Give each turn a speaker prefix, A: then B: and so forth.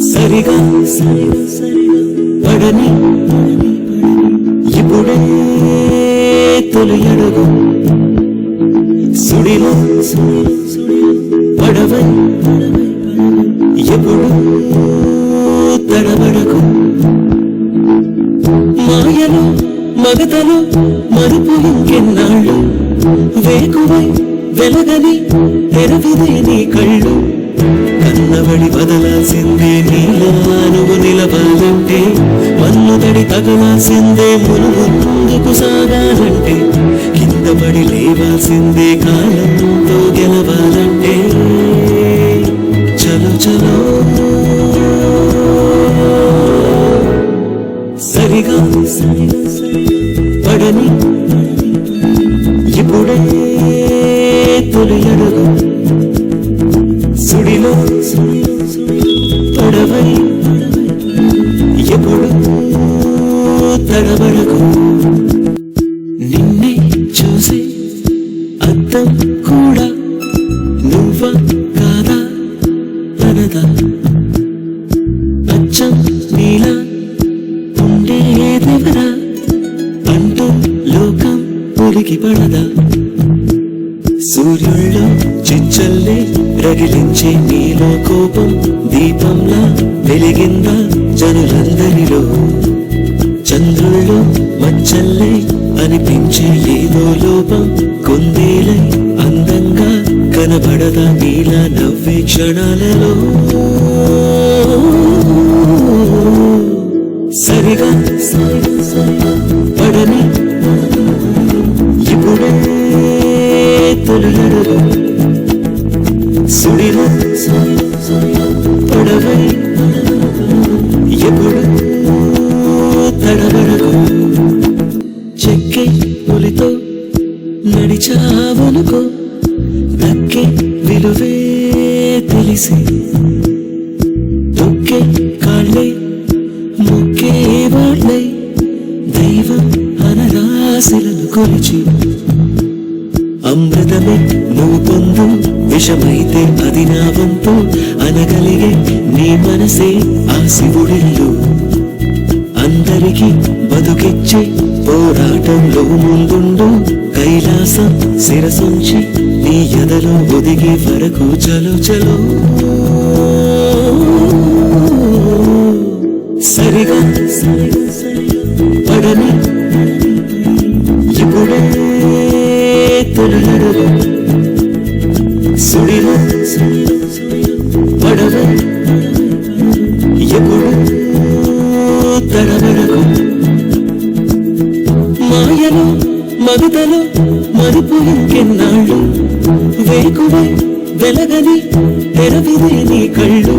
A: సరిగా పడని ఇప్పుడే తొలి అడుగు. సుడిలో పడవై ఎప్పుడు తడబడకు. మాయలు మగతలు మరుపు ఇంకెన్నాళ్ళు. వేకువై వెలగని తెరవిదే నీ కళ్ళు. కన్నబడి బదలాల్సిందే నీలో నువ్వు నిలవాలంటే మన్నుదడి తగలాల్సిందే మునుగు ముందుకు సాగాలంటే కింద పడి లేవాల్సిందే కాలంతో గెలవాలంటే. చలో చలో. సరిగా పడని ఇప్పుడే తొలి అడుగు. నిన్నే చూసి అద్దం కూడా నువ్వ కాదా తనదా అచ్చం నీలా ఉండేదెవరా అంటూ లోకం ఉలికి పడదా? సూర్యుళ్ళు చిచ్చల్లే రగిలించే నీలో కోపం దీపంలా వెలిగిందా జనులందరిలో? కనిపించే ఏదో లోపం కొందేలై అందంగా కనబడదా నీలా నవ్వే క్షణాలలో. సరిగా పడని ఇప్పుడే తొలి అడుగు సుడిలో పడవై ఎప్పుడు నడిచావనుకో దక్కే విలువే తెలిసి. తొక్కే కాళ్ళై మొక్కే వాళ్ళై దైవం అనరాశిలను కొలిచి. అమృతమే నువ్వు పొందు విషమైతే అది నా వంతు అనగలిగే నీ మనసే ఆ శివుడిల్లు. అందరికీ బతుకిచ్చే పోరాటంలో ముందుండు. శిరసుంచి నీ ఎదలో ఒదిగే వరకు చలో చలో. సరిగా పడని ఇప్పుడే తొలి అడుగు సుడిలో పడవ ఎప్పుడు తడబడకు మాయలో మరుదలో మరుపు ఇంకెన్నాళ్ళు వేకువై వెలగని తెరవిదే నీ కళ్ళు.